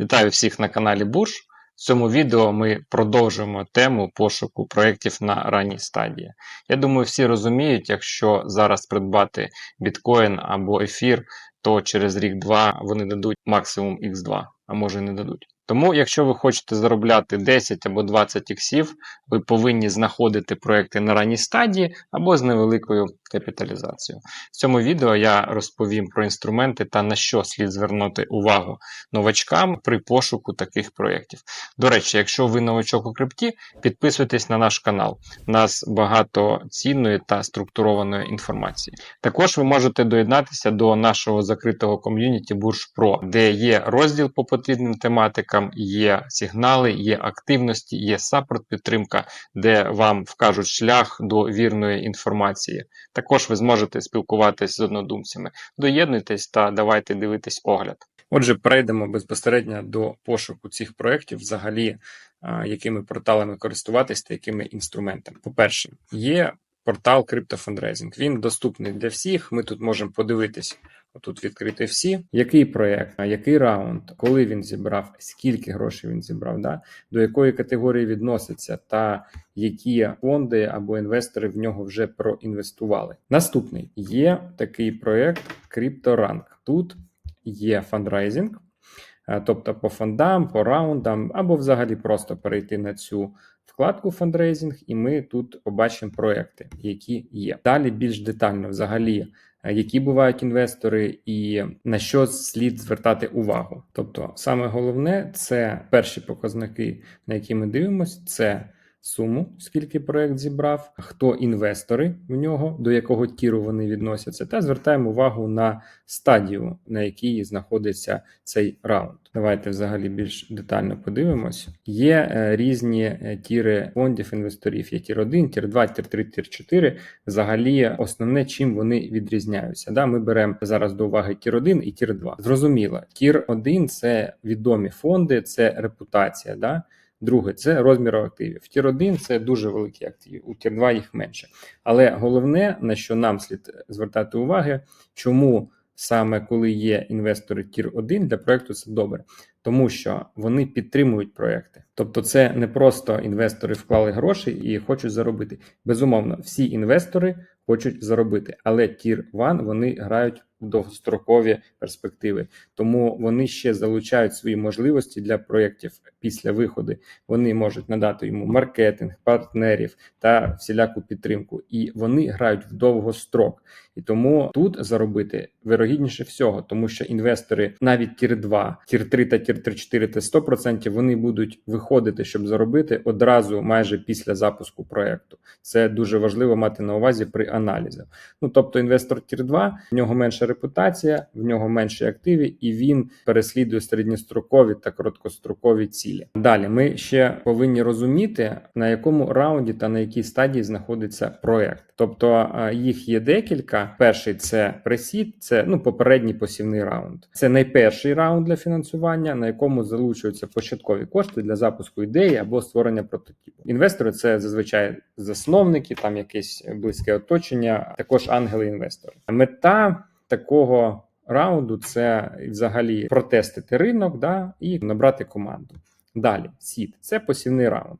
Вітаю всіх на каналі Бурж. В цьому відео ми продовжуємо тему пошуку проєктів на ранній стадії. Я думаю, всі розуміють, якщо зараз придбати біткоін або ефір, то через рік-два вони дадуть максимум X2, а може і не дадуть. Тому, якщо ви хочете заробляти 10 або 20 іксів, ви повинні знаходити проекти на ранній стадії або з невеликою капіталізацією. В цьому відео я розповім про інструменти та на що слід звернути увагу новачкам при пошуку таких проєктів. До речі, якщо ви новачок у крипті, підписуйтесь на наш канал. У нас багато цінної та структурованої інформації. Також ви можете доєднатися до нашого закритого ком'юніті Бурж Pro, де є розділ по потрібним тематикам, є сигнали, є активності, є саппорт підтримка, де вам вкажуть шлях до вірної інформації. Також ви зможете спілкуватись з однодумцями. Доєднуйтесь та давайте дивитись огляд. Отже, перейдемо безпосередньо до пошуку цих проєктів, взагалі, якими порталами користуватись та якими інструментами. По-перше, є портал CryptoFundraising. Він доступний для всіх. Ми тут можемо подивитись. Тут відкрити всі, який проєкт, а який раунд, коли він зібрав, скільки грошей він зібрав, да? до якої категорії відноситься, та які фонди або інвестори в нього вже проінвестували. Наступний є такий проєкт CryptoRank. Тут є фандрайзинг, е, тобто по фондам, по раундам, або взагалі просто перейти на цю вкладку фандрейзинг, і ми тут побачимо проекти, які є. Далі більш детально, взагалі, е, які бувають інвестори, і на що слід звертати увагу. Тобто, саме головне це перші показники, на які ми дивимося, це. Суму, скільки проект зібрав, хто інвестори в нього, до якого тіру вони відносяться, та звертаємо увагу на стадію, на якій знаходиться цей раунд. Давайте взагалі більш детально подивимось. Є е, різні е, тіри фондів інвесторів: є тір 1, тір 2, тір 3, тір 4. Взагалі, основне, чим вони відрізняються. Да, Ми беремо зараз до уваги тір 1 і тір 2. Зрозуміло, тір 1 це відомі фонди, це репутація. Да? Друге, це розмір активів. Тір 1 це дуже великі активи, у тір 2 їх менше. Але головне, на що нам слід звертати уваги, чому саме коли є інвестори тір 1 для проекту це добре, тому що вони підтримують проекти. Тобто, це не просто інвестори вклали гроші і хочуть заробити. Безумовно, всі інвестори хочуть заробити, але тір 1 вони грають в довгострокові перспективи, тому вони ще залучають свої можливості для проєктів після виходу. Вони можуть надати йому маркетинг, партнерів та всіляку підтримку, і вони грають в довгострок. І тому тут заробити вирогідніше всього, тому що інвестори, навіть тір 2, тір 3 та тір 3, 4 та 100%, вони будуть виходити, щоб заробити одразу майже після запуску проекту. Це дуже важливо мати на увазі при аналізі. Ну тобто, інвестор тір 2, в нього менша репутація, в нього менші активи, і він переслідує середньострокові та короткострокові цілі. Далі ми ще повинні розуміти, на якому раунді та на якій стадії знаходиться проект. Тобто їх є декілька. Перший це пресід, це ну попередній посівний раунд. Це найперший раунд для фінансування, на якому залучуються початкові кошти для запуску ідеї або створення прототипу. Інвестори це зазвичай засновники, там якесь близьке оточення, також ангели-інвестори. Мета такого раунду це взагалі протестити ринок, да і набрати команду. Далі сід це посівний раунд.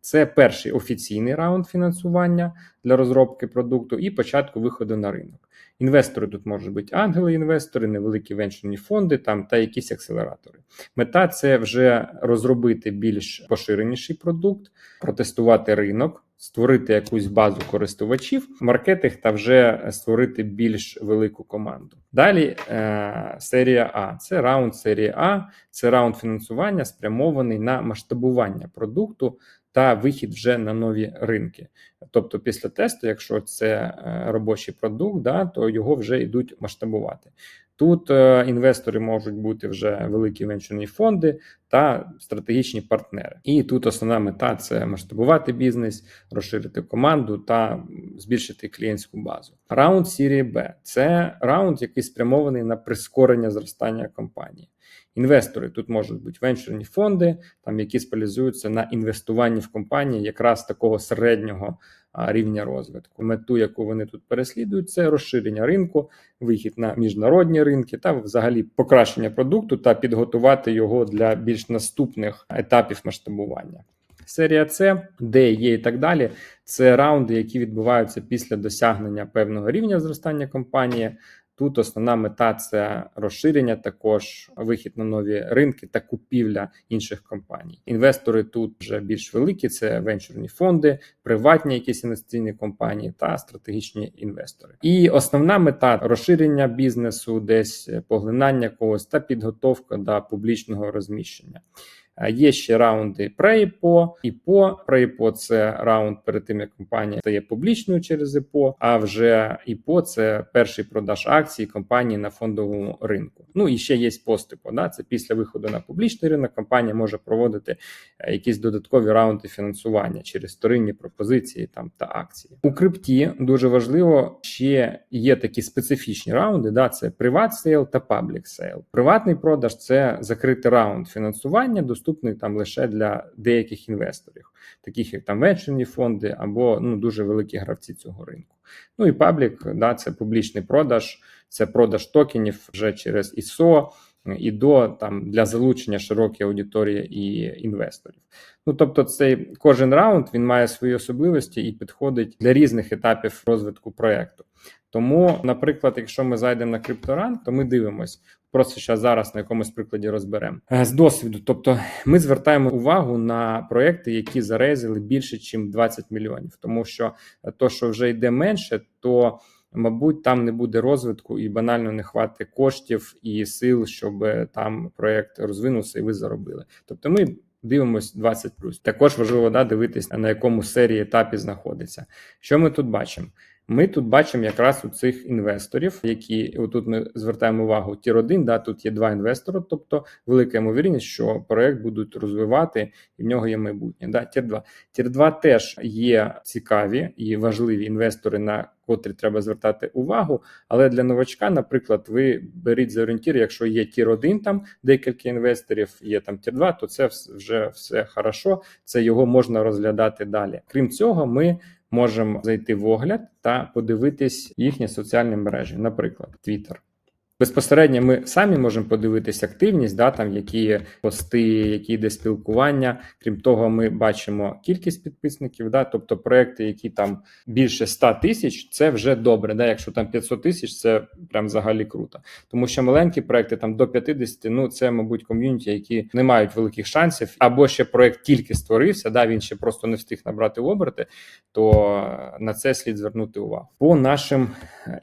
Це перший офіційний раунд фінансування для розробки продукту і початку виходу на ринок. Інвестори тут можуть бути ангели-інвестори, невеликі венчурні фонди там та якісь акселератори. Мета це вже розробити більш поширеніший продукт, протестувати ринок. Створити якусь базу користувачів, маркетинг та вже створити більш велику команду. Далі е, серія А це раунд серії А, це раунд фінансування, спрямований на масштабування продукту та вихід вже на нові ринки. Тобто, після тесту, якщо це е, робочий продукт, да, то його вже йдуть масштабувати. Тут е, інвестори можуть бути вже великі венчурні фонди та стратегічні партнери. І тут основна мета це масштабувати бізнес, розширити команду та збільшити клієнтську базу. Раунд серії Б це раунд, який спрямований на прискорення зростання компанії. Інвестори. Тут можуть бути венчурні фонди, там які спеціалізуються на інвестуванні в компанії якраз такого середнього рівня розвитку. Мету, яку вони тут переслідують, це розширення ринку, вихід на міжнародні ринки та взагалі покращення продукту та підготувати його для більш наступних етапів масштабування. Серія С, Д, Є і так далі. Це раунди, які відбуваються після досягнення певного рівня зростання компанії. Тут основна мета це розширення, також вихід на нові ринки та купівля інших компаній. Інвестори тут вже більш великі: це венчурні фонди, приватні якісь інвестиційні компанії та стратегічні інвестори. І основна мета розширення бізнесу, десь поглинання когось та підготовка до публічного розміщення. Є ще раунди pre-IPO, IPO. Pre-IPO – це раунд перед тим, як компанія стає публічною через IPO, а вже IPO – це перший продаж акцій компанії на фондовому ринку. Ну і ще є пост-IPO, да? Це після виходу на публічний ринок компанія може проводити е, якісь додаткові раунди фінансування через вторинні пропозиції там та акції. У крипті дуже важливо ще є такі специфічні раунди. Да? Це приват сейл та паблік сейл. Приватний продаж це закритий раунд фінансування, доступний там лише для деяких інвесторів, таких як там венчурні фонди або ну дуже великі гравці цього ринку. Ну і паблік, да, це публічний продаж, це продаж токенів вже через ISO, і до там для залучення широкої аудиторії і інвесторів. Ну тобто, цей кожен раунд він має свої особливості і підходить для різних етапів розвитку проекту. Тому, наприклад, якщо ми зайдемо на крипторан, то ми дивимось. Просто ще зараз на якомусь прикладі розберемо Е, з досвіду. Тобто, ми звертаємо увагу на проекти, які зарезили більше, ніж 20 мільйонів, тому що то, що вже йде менше, то мабуть, там не буде розвитку і банально не хватить коштів і сил, щоб там проект розвинувся і ви заробили. Тобто, ми. Дивимось 20 Також важливо да, дивитись на якому серії етапі знаходиться. Що ми тут бачимо? Ми тут бачимо якраз у цих інвесторів, які отут ми звертаємо увагу. Тір 1 да, тут є два інвестори, тобто велика ймовірність, що проект будуть розвивати і в нього є майбутнє. Да, Тір 2 Тір 2 теж є цікаві і важливі інвестори, на котрі треба звертати увагу. Але для новачка, наприклад, ви беріть за орієнтір, якщо є тір 1 там декілька інвесторів, є там тір 2 то це вже все хорошо. Це його можна розглядати далі. Крім цього, ми можемо зайти в огляд та подивитись їхні соціальні мережі, наприклад, Twitter. Безпосередньо ми самі можемо подивитись активність, да, там які є пости, які йде спілкування. Крім того, ми бачимо кількість підписників, да, тобто проекти, які там більше 100 тисяч, це вже добре. Да, Якщо там 500 тисяч, це прям взагалі круто. Тому що маленькі проекти там до 50, ну це, мабуть, ком'юніті, які не мають великих шансів, або ще проект тільки створився, да, він ще просто не встиг набрати оберти, то на це слід звернути увагу. По нашим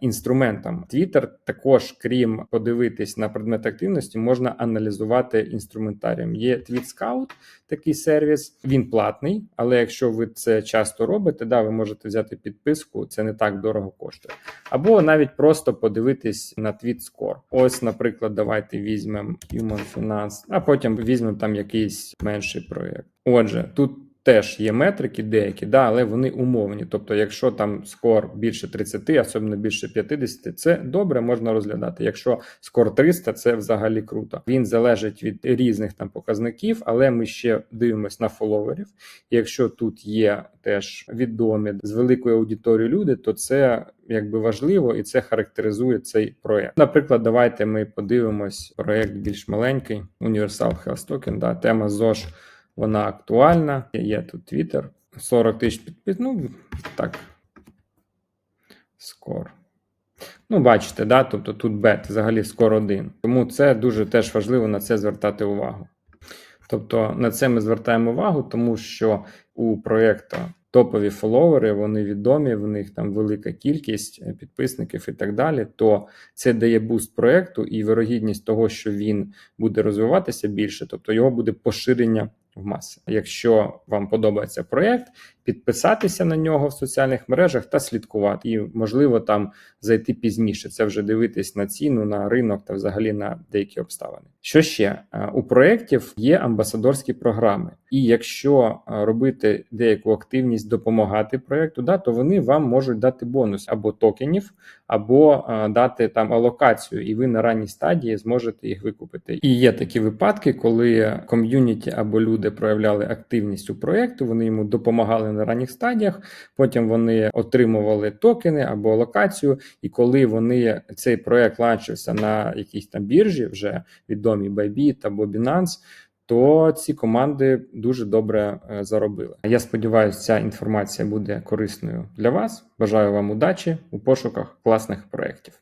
інструментам Twitter також крім крім подивитись на предмет активності, можна аналізувати інструментарієм. Є TweetScout, такий сервіс, він платний, але якщо ви це часто робите, да, ви можете взяти підписку, це не так дорого коштує. Або навіть просто подивитись на TweetScore. Ось, наприклад, давайте візьмемо Human Finance, а потім візьмемо там якийсь менший проєкт. Отже, тут теж є метрики деякі, да, але вони умовні. Тобто, якщо там скор більше 30, особливо більше 50, це добре можна розглядати. Якщо скор 300, це взагалі круто. Він залежить від різних там показників, але ми ще дивимося на фоловерів. якщо тут є теж відомі з великою аудиторією люди, то це якби важливо і це характеризує цей проект. Наприклад, давайте ми подивимось проект більш маленький Universal Health Token, да, тема ЗОЖ вона актуальна. Є тут Twitter. 40 тисяч підпис. Ну, так. Скор. Ну, бачите, да? тобто тут бет, взагалі скор один. Тому це дуже теж важливо на це звертати увагу. Тобто на це ми звертаємо увагу, тому що у проєкту топові фоловери, вони відомі, в них там велика кількість е, підписників і так далі. То це дає буст проєкту і вирогідність того, що він буде розвиватися більше, тобто його буде поширення в маси. Якщо вам подобається проєкт, підписатися на нього в соціальних мережах та слідкувати, і можливо там зайти пізніше. Це вже дивитись на ціну, на ринок та взагалі на деякі обставини. Що ще Е, у проєктів є амбасадорські програми, і якщо е, робити деяку активність, допомагати проєкту, да, то вони вам можуть дати бонус або токенів, або е, дати там алокацію, і ви на ранній стадії зможете їх викупити. І є такі випадки, коли ком'юніті або люди проявляли активність у проєкту, вони йому допомагали на ранніх стадіях. Потім вони отримували токени або алокацію. І коли вони цей проєкт ланчився на якійсь там біржі, вже відомі Bybit або Binance, то ці команди дуже добре е, заробили. Я сподіваюся, ця інформація буде корисною для вас. Бажаю вам удачі у пошуках класних проєктів.